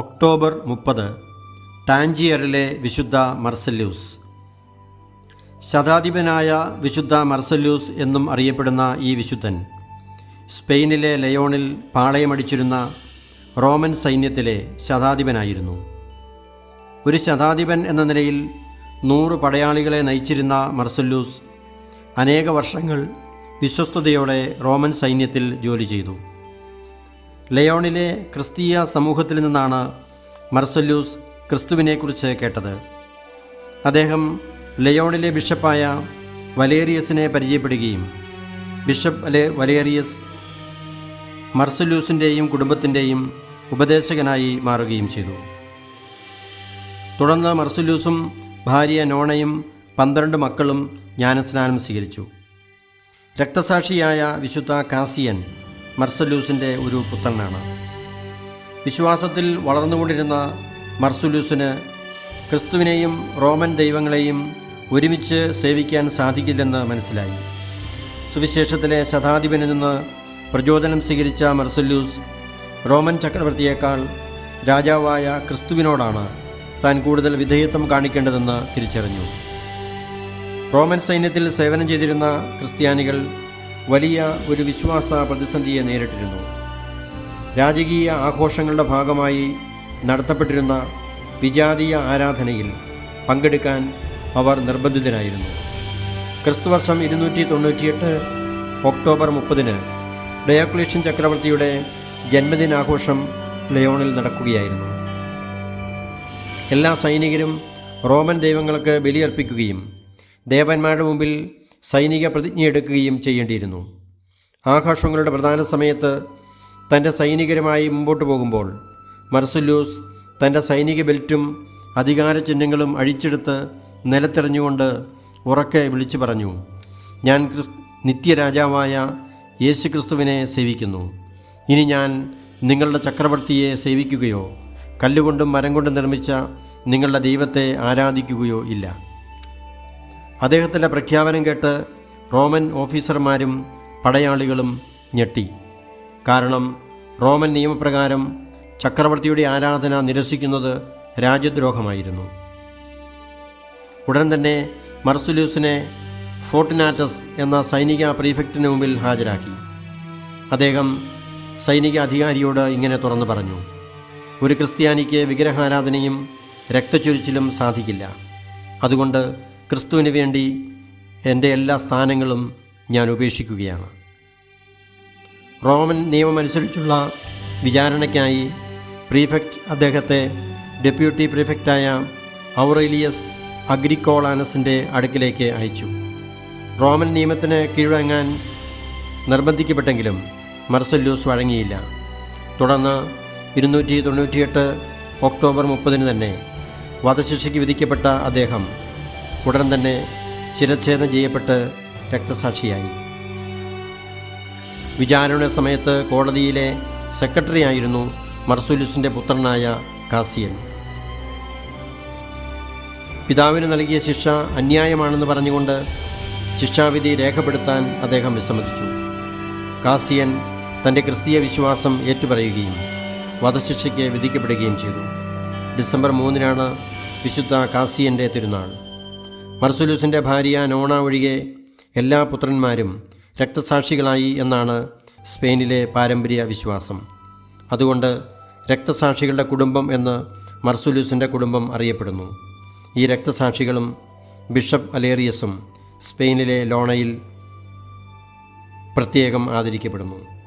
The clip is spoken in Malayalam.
ഒക്ടോബർ മുപ്പത് ടാഞ്ചിയറിലെ വിശുദ്ധ മർസല്യൂസ്. ശതാധിപനായ വിശുദ്ധ മർസല്യൂസ് എന്നും അറിയപ്പെടുന്ന ഈ വിശുദ്ധൻ സ്പെയിനിലെ ലയോണിൽ പാളയമടിച്ചിരുന്ന റോമൻ സൈന്യത്തിലെ ശതാധിപനായിരുന്നു. ഒരു ശതാധിപൻ എന്ന നിലയിൽ നൂറ് പടയാളികളെ നയിച്ചിരുന്ന മർസല്യൂസ് അനേക വർഷങ്ങൾ വിശ്വസ്തയോടെ റോമൻ സൈന്യത്തിൽ ജോലി ചെയ്തു. ലയോണിലെ ക്രിസ്തീയ സമൂഹത്തിൽ നിന്നാണ് മർസല്യൂസ് ക്രിസ്തുവിനെക്കുറിച്ച് കേട്ടത്. അദ്ദേഹം ലയോണിലെ ബിഷപ്പായ വലേറിയസിനെ പരിചയപ്പെടുകയും ബിഷപ്പ് അലെ വലേറിയസ് മർസല്യൂസിന്റെയും കുടുംബത്തിന്റെയും ഉപദേശകനായി മാറുകയും ചെയ്തു. തുടർന്ന് മർസല്യൂസും ഭാര്യ നോണയും പന്ത്രണ്ട് മക്കളും ജ്ഞാനസ്നാനം സ്വീകരിച്ചു. രക്തസാക്ഷിയായ വിശുദ്ധ കാസിയൻ മർസല്യൂസിന്റെ ഒരു പുത്രനാണ്. വിശ്വാസത്തിൽ വളർന്നുകൊണ്ടിരുന്ന മർസുലൂസിന് ക്രിസ്തുവിനെയും റോമൻ ദൈവങ്ങളെയും ഒരുമിച്ച് സേവിക്കാൻ സാധിക്കില്ലെന്ന് മനസ്സിലായി. സുവിശേഷത്തിലെ ശതാധിപനിൽ നിന്ന് പ്രചോദനം സ്വീകരിച്ച മർസല്യൂസ് റോമൻ ചക്രവർത്തിയേക്കാൾ രാജാവായ ക്രിസ്തുവിനോടാണ് താൻ കൂടുതൽ വിധേയത്വം കാണിക്കേണ്ടതെന്ന് തിരിച്ചറിഞ്ഞു. റോമൻ സൈന്യത്തിൽ സേവനം ചെയ്തിരുന്ന ക്രിസ്ത്യാനികൾ വലിയ ഒരു വിശ്വാസ പ്രതിസന്ധിയെ നേരിട്ടിരുന്നു. രാജകീയ ആഘോഷങ്ങളുടെ ഭാഗമായി നടത്തപ്പെട്ടിരുന്ന വിജാതീയ ആരാധനയിൽ പങ്കെടുക്കാൻ അവർ നിർബന്ധിതരായിരുന്നു. ക്രിസ്തുവർഷം ഇരുന്നൂറ്റി തൊണ്ണൂറ്റിയെട്ട് ഒക്ടോബർ മുപ്പതിന് ഡയോക്ലേഷ്യൻ ചക്രവർത്തിയുടെ ജന്മദിനാഘോഷം ലയോണിൽ നടക്കുകയായിരുന്നു. എല്ലാ സൈനികരും റോമൻ ദൈവങ്ങൾക്ക് ബലിയർപ്പിക്കുകയും ദേവന്മാരുടെ മുമ്പിൽ സൈനിക പ്രതിജ്ഞയെടുക്കുകയും ചെയ്യേണ്ടിയിരുന്നു. ആഘോഷങ്ങളുടെ പ്രധാന സമയത്ത് തന്റെ സൈനികരുമായി മുമ്പോട്ട് പോകുമ്പോൾ മർസുല്ലൂസ് തന്റെ സൈനിക ബെൽറ്റും അധികാര ചിഹ്നങ്ങളും അഴിച്ചെടുത്ത് നിലത്തെറിഞ്ഞുകൊണ്ട് ഉറക്കെ വിളിച്ചു പറഞ്ഞു ഞാൻ ക്രിസ് നിത്യരാജാവായ യേശു ക്രിസ്തുവിനെ സേവിക്കുന്നു. ഇനി ഞാൻ നിങ്ങളുടെ ചക്രവർത്തിയെ സേവിക്കുകയോ കല്ലുകൊണ്ടും മരം കൊണ്ടും നിർമ്മിച്ച നിങ്ങളുടെ ദൈവത്തെ ആരാധിക്കുകയോ ഇല്ല. അദ്ദേഹത്തിന്റെ പ്രഖ്യാപനം കേട്ട് റോമൻ ഓഫീസർമാരും പടയാളികളും ഞെട്ടി. കാരണം റോമൻ നിയമപ്രകാരം ചക്രവർത്തിയുടെ ആരാധന നിരസിക്കുന്നത് രാജ്യദ്രോഹമായിരുന്നു. ഉടൻ തന്നെ മർസുലൂസിനെ ഫോർട്ടിനാറ്റസ് എന്ന സൈനിക പ്രീഫെക്റ്റിന് മുമ്പിൽ ഹാജരാക്കി. അദ്ദേഹം സൈനിക അധികാരിയോട് ഇങ്ങനെ തുറന്നു പറഞ്ഞു ഒരു ക്രിസ്ത്യാനിക്ക് വിഗ്രഹാരാധനയും രക്തചൊരിച്ചിലും സാധിക്കില്ല. അതുകൊണ്ട് ക്രിസ്തുവിന് വേണ്ടി എന്റെ എല്ലാ സ്ഥാനങ്ങളും ഞാൻ ഉപേക്ഷിക്കുകയാണ്. റോമൻ നിയമമനുസരിച്ചുള്ള വിചാരണയ്ക്കായി പ്രീഫെക്റ്റ് അദ്ദേഹത്തെ ഡെപ്യൂട്ടി പ്രീഫെക്റ്റായ ഔറേലിയസ് അഗ്രിക്കോളാനസിന്റെ അടുക്കിലേക്ക് അയച്ചു. റോമൻ നിയമത്തിന് കീഴടങ്ങാൻ നിർബന്ധിക്കപ്പെട്ടെങ്കിലും മർസല്യൂസ് വഴങ്ങിയില്ല. തുടർന്ന് ഇരുന്നൂറ്റി തൊണ്ണൂറ്റിയെട്ട് ഒക്ടോബർ മുപ്പതിന് തന്നെ വധശിക്ഷയ്ക്ക് വിധിക്കപ്പെട്ട അദ്ദേഹം ഉടൻ തന്നെ ശിരച്ഛേദം ചെയ്യപ്പെട്ട് രക്തസാക്ഷിയായി. വിചാരണ സമയത്ത് കോടതിയിലെ സെക്രട്ടറി ആയിരുന്നു മർസുലുസിന്റെ പുത്രനായ കാസിയൻ. പിതാവിന് നൽകിയ ശിക്ഷ അന്യായമാണെന്ന് പറഞ്ഞുകൊണ്ട് ശിക്ഷാവിധി രേഖപ്പെടുത്താൻ അദ്ദേഹം വിസമ്മതിച്ചു. കാസിയൻ തന്റെ ക്രിസ്തീയ വിശ്വാസം ഏറ്റുപറയുകയും വധശിക്ഷയ്ക്ക് വിധിക്കപ്പെടുകയും ചെയ്തു. ഡിസംബർ മൂന്നിനാണ് വിശുദ്ധ കാസിയന്റെ തിരുനാൾ. മർസുലൂസിന്റെ ഭാര്യ നോണ ഒഴികെ എല്ലാ പുത്രന്മാരും രക്തസാക്ഷികളായി എന്നാണ് സ്പെയിനിലെ പാരമ്പര്യ വിശ്വാസം. അതുകൊണ്ട് രക്തസാക്ഷികളുടെ കുടുംബം എന്ന് മർസുലൂസിന്റെ കുടുംബം അറിയപ്പെടുന്നു. ഈ രക്തസാക്ഷികളും ബിഷപ്പ് അലേറിയസും സ്പെയിനിലെ ലോണയിൽ പ്രത്യേകം ആദരിക്കപ്പെടുന്നു.